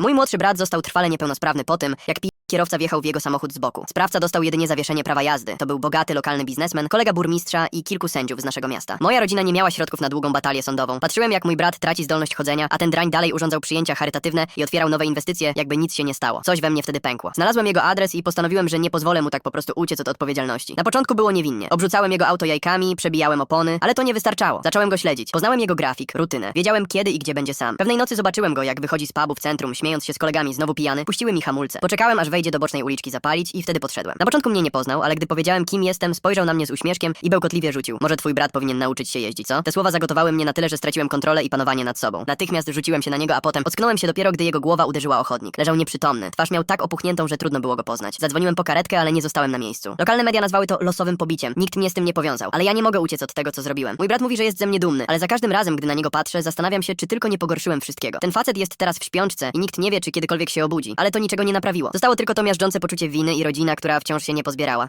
Mój młodszy brat został trwale niepełnosprawny po tym, jak pi... kierowca wjechał w jego samochód z boku. Sprawca dostał jedynie zawieszenie prawa jazdy. To był bogaty lokalny biznesmen, kolega burmistrza i kilku sędziów z naszego miasta. Moja rodzina nie miała środków na długą batalię sądową. Patrzyłem, jak mój brat traci zdolność chodzenia, a ten drań dalej urządzał przyjęcia charytatywne i otwierał nowe inwestycje, jakby nic się nie stało. Coś we mnie wtedy pękło. Znalazłem jego adres i postanowiłem, że nie pozwolę mu tak po prostu uciec od odpowiedzialności. Na początku było niewinnie. Obrzucałem jego auto jajkami, przebijałem opony, ale to nie wystarczało. Zacząłem go śledzić. Poznałem jego grafik, rutynę. Wiedziałem kiedy i gdzie będzie sam. Pewnej nocy zobaczyłem go, jak wychodzi z pubu w centrum, śmiejąc się z kolegami, znowu pijany. Puściły mi hamulce. Poczekałem, aż wejdzie do bocznej uliczki zapalić i wtedy podszedłem. Na początku mnie nie poznał, ale gdy powiedziałem, kim jestem, spojrzał na mnie z uśmieszkiem i bełkotliwie rzucił. Może twój brat powinien nauczyć się jeździć, co? Te słowa zagotowały mnie na tyle, że straciłem kontrolę i panowanie nad sobą. Natychmiast rzuciłem się na niego, a potem ocknąłem się dopiero, gdy jego głowa uderzyła o chodnik. Leżał nieprzytomny. Twarz miał tak opuchniętą, że trudno było go poznać. Zadzwoniłem po karetkę, ale nie zostałem na miejscu. Lokalne media nazwały to losowym pobiciem. Nikt mnie z tym nie powiązał, ale ja nie mogę uciec od tego, co zrobiłem. Mój brat mówi, że jest ze mnie dumny, ale za każdym razem, gdy na niego patrzę, zastanawiam się, czy tylko nie pogorszyłem wszystkiego. Ten facet jest teraz w śpiączce i nikt nie wie, czy kiedykolwiek się obudzi, ale to niczego nie naprawiło. Zostało tylko to miażdżące poczucie winy i rodzina, która wciąż się nie pozbierała.